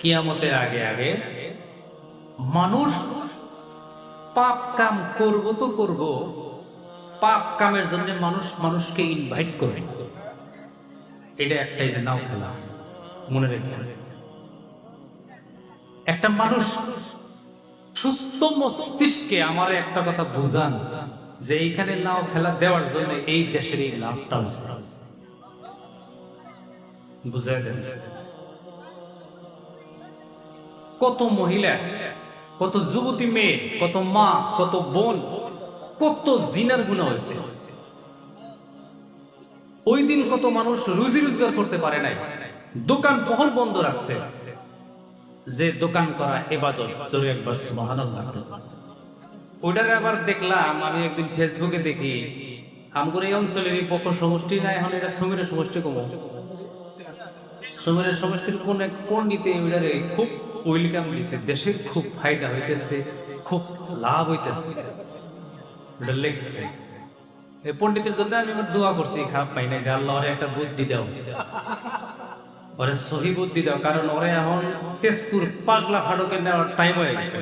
কিয়ামতের আগে আগে মানুষ পাপ কাম করব তো করব, পাপ কামের জন্য মানুষ মানুষকে ইনভাইট করবে এটা একটাই যে নাও খেলা, মনে রেখে। একটা মানুষ সুস্থ মস্তিষ্কে আমার একটা কথা বুঝান, যে এইখানে নাও খেলা দেওয়ার জন্য এই দেশের এই লাভটা। বুঝাই দেন। কত মহিলা, কত যুবতী মেয়ে, কত মা, কত বোন, কত জিনার গুণা হয়েছে। ওই দিন কত মানুষ রুজি রোজগার করতে পারে নাই, দোকান পহল বন্ধ রাখছে। যে দোকান করা এবাদত জোরে আবার দেখলাম, আমি একদিন ফেসবুকে দেখি আমগুলো এই অঞ্চলের এই পক্ষ সমষ্টি না, এখন এটা সমীরের সমষ্টি কম। সমীরের সমষ্টির কোন এক পণ্ডিতে খুব ওয়েলকাম দিছে। দেশের খুব ফায়দা হইতেছে, খুব লাভ হইতেছে। লেখছে এই পণ্ডিতের জন্য আমি দোয়া করছি, খারাপ পাই নাই যে আল্লাহ ওরে একটা বুদ্ধি দাও। ওরে সহি বুদ্ধি দাও, কারণ ওরে এখন তেজপুর পাগলা ফাটকে নেওয়ার টাইম হয়ে গেছে।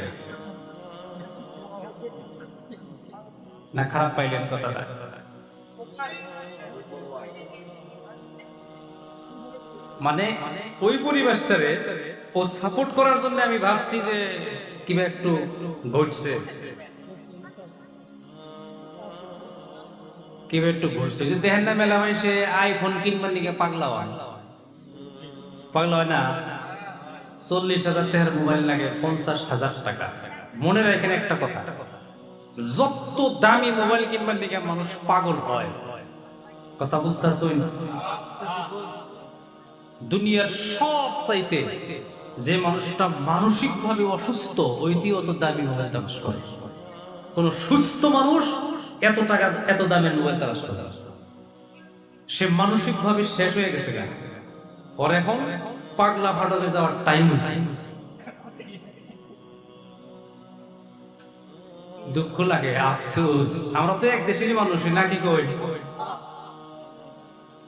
না, খারাপ পাইলেন কথাটা। মানে ওই পরিবেশটারে ও সাপোর্ট করার জন্য আমি ভাবছি যে কিবা একটু ঘটছে। কিবা একটু ঘটছে। যে দেখেন না মেলা সে আইফোন কিনবার দিকে পাগলা হয়। পাগলা হয় না? চল্লিশ হাজার টাকার মোবাইল লাগে পঞ্চাশ হাজার টাকা। মনে রাখেন একটা কথা, যত দামি মোবাইল কিনবার দিকে মানুষ পাগল হয়। কথা বুঝতেছ দুনিয়ার সব চাইতে যে মানুষটা মানসিক ভাবে অসুস্থ ওইটি অত দামি মোবাইল তালাশ করে। কোন সুস্থ মানুষ এত টাকা, এত দামের মোবাইল তালাশ করে। সে মানসিক ভাবে শেষ হয়ে গেছে ওর এখন পাগলা ফাটলে যাওয়ার টাইম হয়েছে দুঃখ লাগে, আফসোস। আমরা তো এক দেশেরই মানুষ, নাকি কই?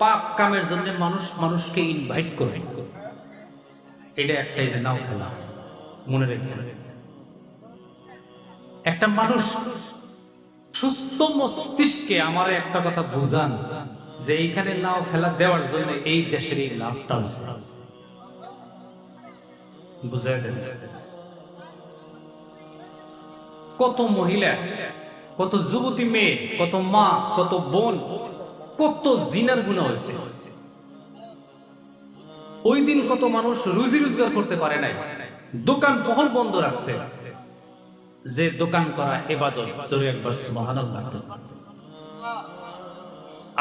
পাপ কামের জন্য মানুষ মানুষকে ইনভাইট করবে এটা একটাই যে নাও খেলা মনে রেখে। একটা মানুষ সুস্থ মস্তিষ্কে আমার একটা কথা বুঝান যে এইখানে নাও খেলা দেওয়ার জন্য এই দেশের এই লাভটা। বুঝাই কত মহিলা, কত যুবতী মেয়ে, কত মা, কত বোন কত জিনার গুণা হয়েছে। ওই দিন কত মানুষ রুজি রোজগার করতে পারে নাই। দোকান পহল বন্ধ রাখছে। যে দোকান করা এবাদত জোরে একবার সুবহানাল্লাহ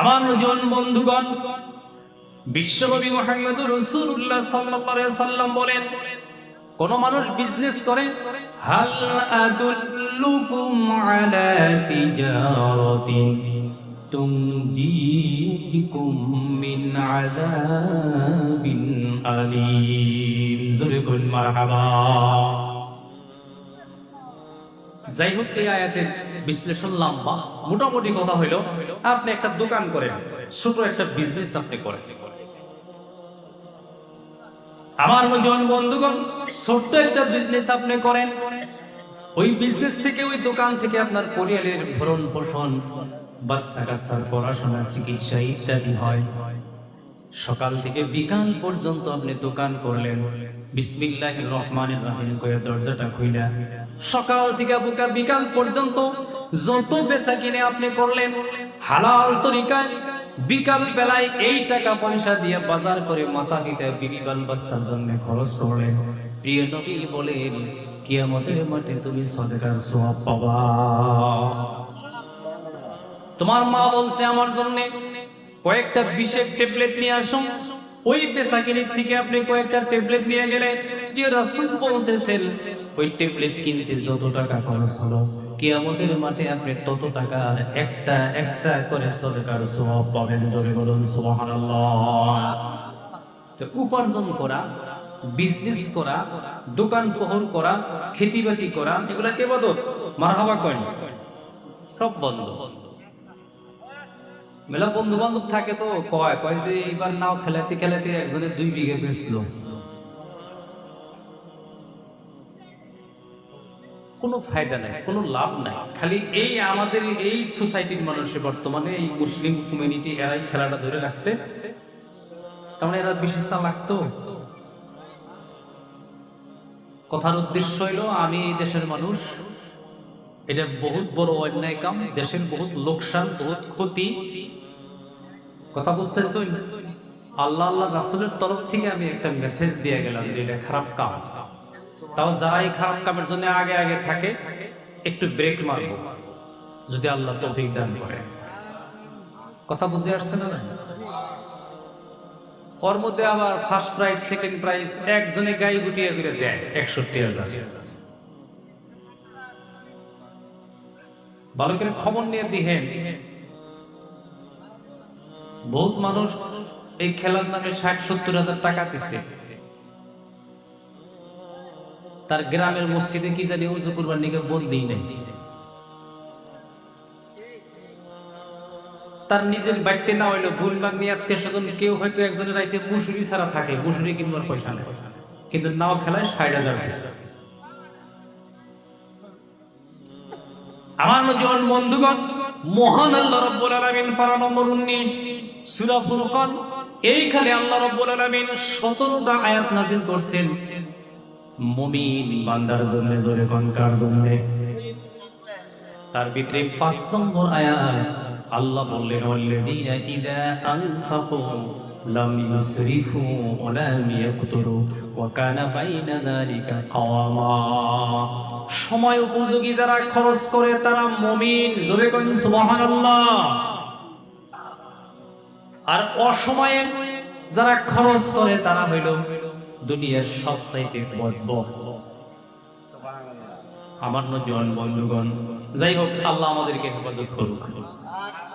আমার জন বন্ধুগণ বিশ্বকবি সাল্লাল্লাহু আলাইহি সাল্লাম বলেন, কোন মানুষ বিজনেস করে, হাল আদুল্লুকুম আলা তিজারাতিন। মিন আযাবিন আলীম জোরে বলুন, মারহাবা। যাই হোক এই আয়াতের বিশ্লেষণ লম্বা। মোটামুটি কথা হইল, আপনি একটা দোকান করেন, ছোট একটা বিজনেস আপনি করেন। আমার বন্ধুগণ, ছোট্ট একটা বিজনেস আপনি করেন ওই বিজনেস থেকে ওই দোকান থেকে আপনার পরিবারের ভরণ পোষণ, বাচ্চা কাচ্চার পড়াশোনা, চিকিৎসা ইত্যাদি হয়। সকাল থেকে বিকাল পর্যন্ত আপনি দোকান করলেন। বিসমিল্লাহ রহমান রহিম করে দরজাটা খুইলা। সকাল থেকে বুকা বিকাল পর্যন্ত যত বেচা কিনে আপনি করলেন, হালাল তরিকায় বিকাল বেলায় এই টাকা পয়সা দিয়ে বাজার করে মাথা দিতে বিবিবাল বাচ্চার জন্য খরচ করলেন। প্রিয় নবী বলেন কিয়ামতের মাঠে তুমি সদকার সোয়াব পাবা। তোমার মা বলছে আমার জন্য, কয়েকটা বিষের ট্যাবলেট নিয়ে আসো। ওই বেসাকিনির থেকে আপনি কয়েকটা ট্যাবলেট নিয়ে গেলেন যে রাসূল বলতেছেন, ওই ট্যাবলেট কিনতে যত টাকা খরচ হলো, কিয়ামতের মাঠে আপনি তত টাকার একটা একটা করে সদকার সওয়াব পাবেন। জোরে উপার্জন করা বিজনেস করা, দোকান পোহর করা, খেতিবাতি করা, এগুলা এবাদত মারহাবা করেন সব বন্ধ। মেলা বন্ধু বান্ধব থাকে তো, কয় কয় যে এবার নাও খেলাতে খেলাতে একজনের দুই বিঘে বেচলো। কোনো ফায়দা নাই, কোনো লাভ নাই। খালি এই আমাদের, এই সোসাইটির মানুষে বর্তমানে এই মুসলিম কমিউনিটি এরাই খেলাটা ধরে রাখছে। তার মানে এরা বিশেষ লাগতো কথার উদ্দেশ্য হইল, আমি এই দেশের মানুষ, এটা বহুত বড় অন্যায় কাম, দেশের বহুত লোকসান, বহুত ক্ষতি। কথা বুঝতেছেন? আল্লাহ আল্লাহ রাসুলের তরফ থেকে আমি একটা মেসেজ দিয়ে গেলাম যে এটা খারাপ কাম। তাও যারা এই খারাপ কামের জন্য আগে আগে থাকে, একটু ব্রেক মারবো। যদি আল্লাহ তৌফিক দান করে। কথা বুঝে আসছে না ওর মধ্যে আবার ফার্স্ট প্রাইজ সেকেন্ড প্রাইজ একজনে গাই গুটিয়ে করে দেয়, একষট্টি হাজার। ভালো করে খবর নিয়ে দিহেন। বহুত মানুষ এই খেলার নামে ষাট, সত্তর হাজার টাকা দিচ্ছে তার গ্রামের মসজিদে কি জানি উজু করবার নিকে বন্দি নেই। তার নিজের বাড়িতে না হইল ভুল ভাগ নিয়ে আত্মীয় স্বজন কেউ হয়তো একজনের রাইতে মুসুরি ছাড়া থাকে, মুসুরি কিনবার পয়সা নেই। কিন্তু নাও খেলায় ষাট হাজার আমার বন্ধুগণ, মহান আল্লাহ রাব্বুল আলামিন পারা নম্বর 19 সূরা ফুরকান, এইখানে আল্লাহ রাব্বুল আলামিন 17টা আয়াত নাযিল মুমিন বান্দার জন্য জোরে জন্য। তার ভিতরে পাঁচ নম্বর আয়াত আল্লাহ বললেন সময় উপযোগী যারা খরচ করে তারা মুমিন। জোরে কোন সুবহানাল্লাহ। আর অসময়ে যারা খরচ করে তারা হইল দুনিয়ার সব চাইতে আমার নজন বন্ধুগণ, যাই হোক, আল্লাহ আমাদেরকে হেফাজত করুক। Uh,